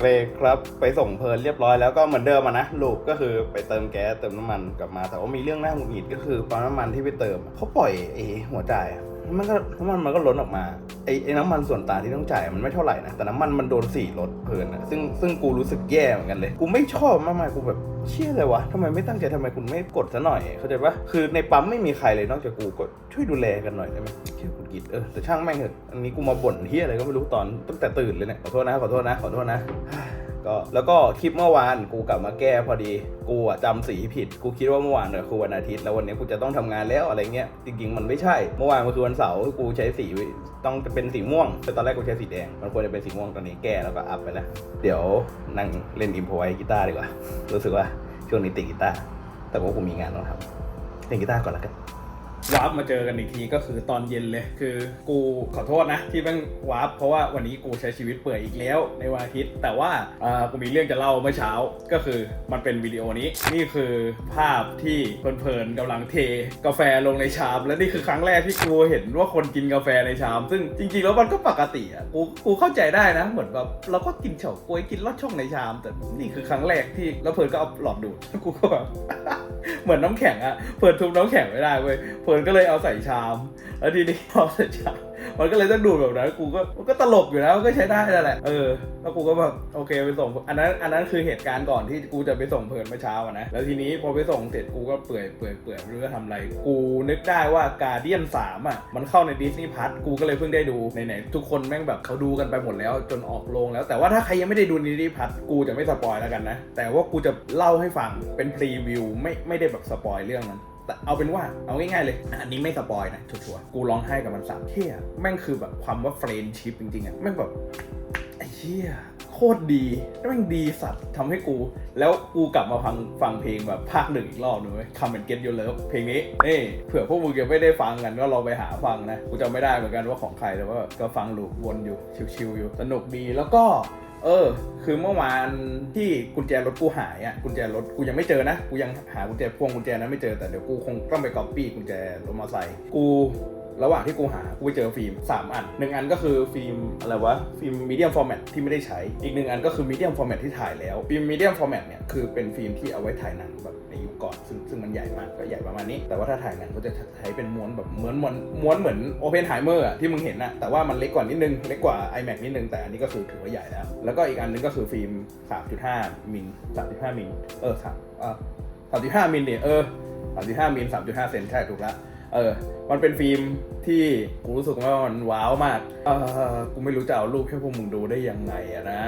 เคครับไปส่งเพลินเรียบร้อยแล้วก็เหมือนเดิมอะนะลูกก็คือไปเติมแก๊สเติมน้ำมันกลับมา แต่ว่ามีเรื่องน่าหงุดหงิดก็คือปั๊มน้ำมันที่ไปเติมเขาปล่อยไอ้หัวจ่าย มันก็น้ำมันมันก็ล้นออกมาไอ้ไอ้น้ำมันส่วนต่างที่ต้องจ่ายมันไม่เท่าไหร่นะแต่น้ำมันมันโดนสี่รถเพลินอะซึ่งซึ่งกูรู้สึกแย่เหมือนกันเลย กูไม่ชอบมากๆกูแบบเชี่ยเลยวะทำไมไม่ตั้งใจทำไมคุณไม่กดซะหน่อยเข้าใจปะคือในปั๊มไม่มีใครเลยนอกจากกูกดช่วยดูแลกันหน่อยได้ไหมเชี่ยกูกิดเออแต่ช่างแม่งเถอะอันนี้กูมาบ่นเฮียอะไรก็ไม่รู้ตอนตั้งแต่ตื่นเลยเนี่ยขอโทษนะขอโทษนะขอโทษนะ ก็แล้วก็คลิปเมื่อวานกูกลับมาแก้พอดีกูอะจำสีผิด กูคิดว่าเมื่อวานเนี่ยคือวันอาทิตย์แล้ววันนี้กูจะต้องทำงานแล้วอะไรเงี้ยจริงๆมันไม่ใช่ เมื่อวานมันคือวันเสาร์กูใช้สีต้องเป็นสีม่วงแต่ตอนแรกกูใช้สีแดงมันควรจะเป็นสีม่วงตอนนี้แก้แล้วก็อัพไปแล้วเดี๋ยวนั่งเล่นอิมพอไว้กีตาร์ดีกว่ารู้สึกว่าช่วงนี้ติดกีตาร์แต่ว่ากูมีงานต้องทำเล่นกีตาร์ก่อนแล้วกัน วาร์ปมาเจอกันอีกทีก็คือตอนเย็นเลย คือกูขอโทษนะที่แม่งวาร์ปเพราะว่าวันนี้กูใช้ชีวิตเปื่อยอีกแล้วในวันอาทิตย์ แต่ว่ากูมีเรื่องจะเล่าเมื่อเช้าก็คือมันเป็นวิดีโอนี้ นี่คือภาพที่เพลินๆกำลังเทกาแฟลงในชาม และนี่คือครั้งแรกที่กูเห็นว่าคนกินกาแฟในชาม ซึ่งจริงๆแล้วมันก็ปกติอะกูกูเข้าใจได้นะ เหมือนแบบเราก็กินเฉาก๊วยกินลอดช่องในชาม แต่นี่คือครั้งแรกที่แล้วเพลินก็เอาหลอดดูดกูก็แบบ เหมือนน้ำแข็งอะเปิดทุบน้ำแข็งไม่ได้เว้ยเพิร์นก็เลยเอาใส่ชาม แล้วทีนี้พอใส่ชาม มันก็เลยต้องดูดแบบนั้นกูก็มันก็ตลกอยู่แล้วก็ใช้ได้นั่นแหละ เออ แล้วกูก็แบบโอเคไปส่ง อันนั้น อันนั้นคือเหตุการณ์ก่อนที่กูจะไปส่งเพลินเมื่อเช้าอะนะ แล้วทีนี้พอไปส่งเสร็จกูก็เปื่อยเปื่อยเปื่อยไม่รู้จะทำอะไร กูนึกได้ว่าการเดียนสามอะ มันเข้าในดิสนีย์พัทกูก็เลยเพิ่งได้ดูไหนๆทุกคนแม่งแบบเขาดูกันไปหมดแล้วจนออกโรงแล้ว แต่ว่าถ้าใครยังไม่ได้ดูดิสนีย์พัทกูจะไม่สปอยแล้วกันนะ แต่ว่ากูจะเล่าให้ฟังเป็นพรีวิวไม่ไม่ได้แบบสปอยเรื่องนั้น แต่เอาเป็นว่าเอาง่ายๆเลย อันนี้ไม่สปอยนะชัวร์ๆกูร้องไห้กับมันสามเที่ยแม่งคือแบบความว่าเฟรนชิพจริงๆอะแม่งแบบไอ้เหี้ยโคตรดีแม่งดีสัตว์ทำให้กู แล้วกูกลับมาฟังฟังเพลงแบบภาคหนึ่งอีกรอบหนึงเว้ย Come and Get Your Love เพลงนี้เอ้ยเผื่อพวกมึงยังไม่ได้ฟังกันก็ลองไปหาฟังนะ กูจำไม่ได้เหมือนกันว่าของใครแต่ว่าก็ฟังลูปวนอยู่ชิวๆอยู่สนุกดีแล้วก็ เออ คือเมื่อวานที่กุญแจรถกูหายอะกุญแจรถกูยังไม่เจอนะ กูยังหากุญแจพวงกุญแจนั้นไม่เจอแต่เดี๋ยวกูคงต้องไปก๊อปปี้กุญแจรถมอเตอร์ไซค์กู ระหว่างที่กูหา กูไปเจอฟิล์ม 3 อันหนึ่งอันก็คือฟิล์มอะไรวะ ฟิล์มมีเดียมฟอร์แมตที่ไม่ได้ใช้ อีกหนึ่งอันก็คือมีเดียมฟอร์แมตที่ถ่ายแล้ว ฟิล์มมีเดียมฟอร์แมตเนี่ยคือเป็นฟิล์มที่เอาไว้ถ่ายหนังแบบในยุคก่อน ซึ่งซึ่งมันใหญ่มากก็ใหญ่ประมาณนี้ แต่ว่าถ้าถ่ายหนังก็จะใช้เป็นม้วนแบบม้วนม้วนม้วนเหมือนโอเพนไฮเมอร์อะที่มึงเห็นอะแต่ว่ามันเล็กกว่านิดนึงเล็กกว่า iMac นิดนึงแต่อันนี้ก็คือถือว่าใหญ่แล้ว แล้วก็อีกอันนึงก็คือฟิล์ม 3.5 มิล 3.5 มิล เออ3เออ35 มิลเนี่ยเออ35 มิล 3.5 เซนใช่ถูกละ เออ มันเป็นฟิล์มที่กูรู้สึกว่ามันว้าวมาก เออกูไม่รู้จะเอารูปให้พวกมึงดูได้ยังไงอะนะ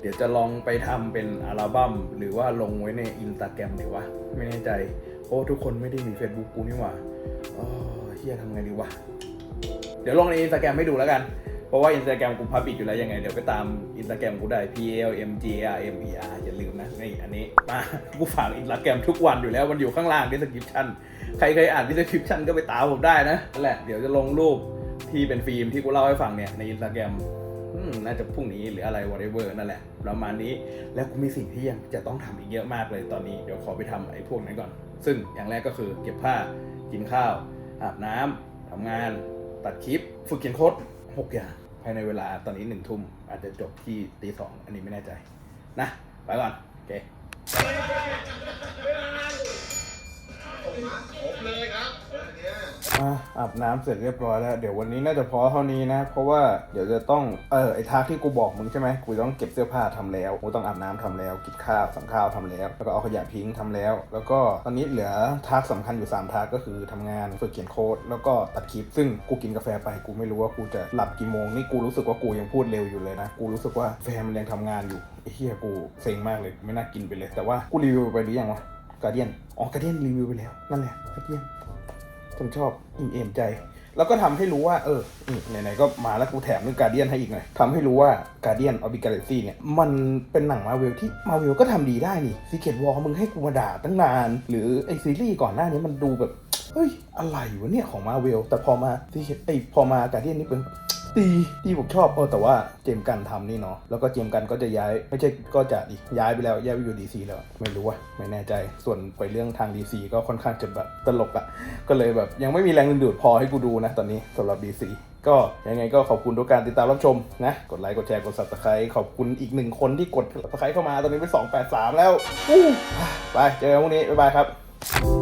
เดี๋ยวจะลองไปทำเป็นอัลบั้มหรือว่าลงไว้ในอินสตาแกรมดีวะ ไม่แน่ใจ เพราะทุกคนไม่ได้มี Facebook กูนี่หว่าอ๋อเฮียทำไงดีวะ เดี๋ยวลงในอินสตาแกรมให้ดูแล้วกัน ราะว่าอินสตาแกรมกูพับปิดอยู่แล้วยังไง เดี๋ยวไปตามอินสตาแกรมกูได้ P L M G R M E R อย่าลืมนะนี่อันนี้มากูฝากอินสตาแกรมทุกวันอยู่แล้วมันอยู่ข้างล่าง description ใครเคยอ่าน description ก็ไปตามผมได้นะนั่นแหละเดี๋ยวจะลงรูปที่เป็นฟิล์มที่กูเล่าให้ฟังเนี่ยในอินสตาแกรมน่าจะพรุ่งนี้หรืออะไร whatever นั่นแหละประมาณนี้แล้วกูมีสิ่งที่ยังจะต้องทำอีกเยอะมากเลยตอนนี้เดี๋ยวขอไปทำไอ้พวกนั้นก่อน ซึ่งอย่างแรกก็คือเก็บผ้ากินข้าวอาบน้ำทำงานตัดคลิป ฝึกเขียนโค้ดหกอย่างายในเวลาตอนนี้หนึ่งทุ่มอาจจะจบที่ตีสองอันนี้ไม่แน่ใจ นะ ไปก่อน โอเค อาบน้ำเสร็จเรียบร้อยแล้ว เดี๋ยววันนี้น่าจะพอเท่านี้นะ เพราะว่าเดี๋ยวจะต้องเออไอ้ทักที่กูบอกมึงใช่ไหมกูต้องเก็บเสื้อผ้าทำแล้วกูต้องอาบน้ำทำแล้วกินข้าวสังข้าวทำแล้ว แล้วก็เอาขยะทิ้งทำแล้ว แล้วก็ตอนนี้เหลือทักสำคัญอยู่3ทักก็คือทำงานฝึกเขียนโค้ดแล้วก็ตัดคลิป ซึ่งกูกินกาแฟไปกูไม่รู้ว่ากูจะหลับกี่โมงนี่กูรู้สึกว่ากูยังพูดเร็วอยู่เลยนะกูรู้สึกว่าแฟนมันยังทำงานอยู่ไอ้เหี้ยกูเซ็งมากเลยไม่น่ากินไปเลย แต่ว่ากูรีวิวไปหรือยังวะกาเดียนอ๋อกาเดียนรีวิวไปแล้วนั่นแหละกาเดียน ผมชอบอิ่มเอมใจ แล้วก็ทำให้รู้ว่าเออไหนๆก็มาแล้วกูแถมเรื่องการเดียนให้อีกหน่อยทำให้รู้ว่าการเดียนออบิกาเลซี่เนี่ย มันเป็นหนังมาเวลที่มาเวลก็ทำดีได้นี่ซีเกตวอลมึงให้กูมาด่าตั้งนาน หรือไอซีรีส์ก่อนหน้านี้มันดูแบบเฮ้ยอะไรวะเนี่ยของมาเวลแต่พอมาซีเกตไอพอมาการเดียนนี่เป็น ดีดีผมชอบเออแต่ว่าเจมกันทำนี่เนาะแล้วก็เจมกันก็จะย้ายไม่ใช่ก็จะดิย้ายไปแล้วย้ายไปอยู่ดีซีแล้ว ไม่รู้อะไม่แน่ใจส่วนไปเรื่องทางดีซีก็ค่อนข้างจะแบบตลกอะก็เลยแบบยังไม่มีแรงดึงดูดพอให้กูดูนะตอนนี้สำหรับดีซีก็ยังไงก็ขอบคุณทุกการติดตามรับชมนะ กดไลค์กดแชร์กด subscribe ขอบคุณอีกหนึ่งคนที่กด subscribe เข้ามาตอนนี้เป็น283 แล้วอู้ไปเจอกันพรุ่งนี้บ๊ายบายครับ「